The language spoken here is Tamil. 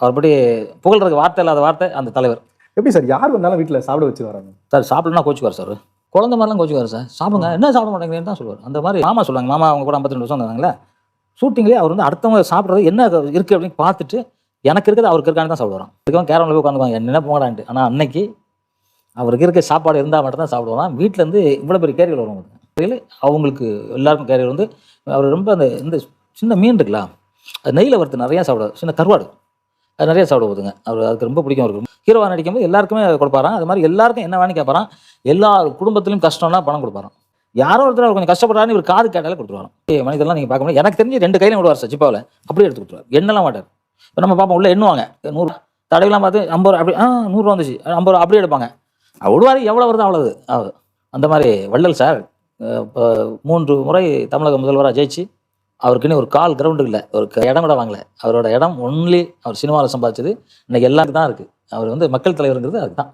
அவர் படி புகழ்றதுக்கு வார்த்தை இல்லாத வார்த்தை அந்த தலைவர். எப்படி சார் யார் வந்தாலும் வீட்டில் சாப்பிட வச்சு வராங்க? சார் சாப்பிடலாம் கோச்சுக்குவார் சார். குழந்தை மாதிரிலாம் கோச்சுக்குவார் சார். சாப்பிடுங்க. என்ன சாப்பிட மாட்டேங்கிறேன்னு தான் சொல்லுவார். அந்த மாதிரி மாமா சொல்லுவாங்க. மாமா அவங்க கூட 52 வருஷம் இருந்தாங்களே ஷூட்டிங்லேயே அவர் வந்து அடுத்தவங்க சாப்பிட்றது என்ன இருக்குது அப்படின்னு பார்த்துட்டு எனக்கு இருக்கிறது அவருக்கு இருக்கான்னு தான் சாப்பிடுவாராம். இதுக்கு கேரமில் போய் உட்காந்துவாங்க என்ன போங்கடான்ட்டு ஆனால் அன்னைக்கு அவருக்கு இருக்க சாப்பாடு இருந்தால் மட்டும் தான் சாப்பிடுவாராம். வீட்டிலேருந்து இவ்வளோ பெரிய கேரியர் வரும் கேரியர் அவங்களுக்கு எல்லாருக்கும் கேரியர் வந்து அவர் ரொம்ப அந்த இந்த சின்ன மீன் இருக்குல்ல அது நெய்யில் வறுத்து நிறையா சாப்பிடுவார். சின்ன கருவாடு. அது நிறைய சாப்பிட போதுங்க அவர் அதுக்கு ரொம்ப பிடிக்கும் அவருக்கு. ஹீரோவாக நடிக்கும்போது எல்லாருக்குமே கொடுப்பாராம். அது மாதிரி எல்லாருக்கும் என்ன வேணும் கேட்பாராம். எல்லா குடும்பத்திலும் கஷ்டம்னா பணம் கொடுப்பாராம். யாரோ ஒருத்தர் அவர் கொஞ்சம் கஷ்டப்படுறாரு இவர் காது கேட்டாலே கொடுத்துருவாராம். ஏ மனிதெல்லாம் நீங்கள் பார்க்க முடியும் எனக்கு தெரிஞ்சு ரெண்டு கையிலும் விடுவார் சார் சிப்பாவில். அப்படியே எடுத்து கொடுத்துருவார். எண்ணெல்லாம் மாட்டார். இப்போ நம்ம பார்ப்போம் உள்ள எண்ணுவாங்க. நூறு தடவைலாம் பார்த்து ஐம்பது ரூபா அப்படி ஆ நூறுரூவா வந்துச்சு. ஐம்பது ரூபா அப்படியே எடுப்பாங்க. விடுவார் எவ்வளோ வருதோ அவ்வளவு. ஆகுது அந்த மாதிரி வள்ளல் சார் இப்போ மூன்று முறை தமிழக முதல்வராக ஜெயிச்சு அவருக்குன்னு ஒரு கால் கிரவுண்டு இல்லை ஒரு இடம் கூட வாங்கல. அவரோட இடம் ஒன்லி அவர் சினிமாவில் சம்பாதிச்சது இன்னைக்கு எல்லாத்துக்கும் தான் இருக்குது அவர் வந்து மக்கள் தலைவருங்கிறது அதுதான்.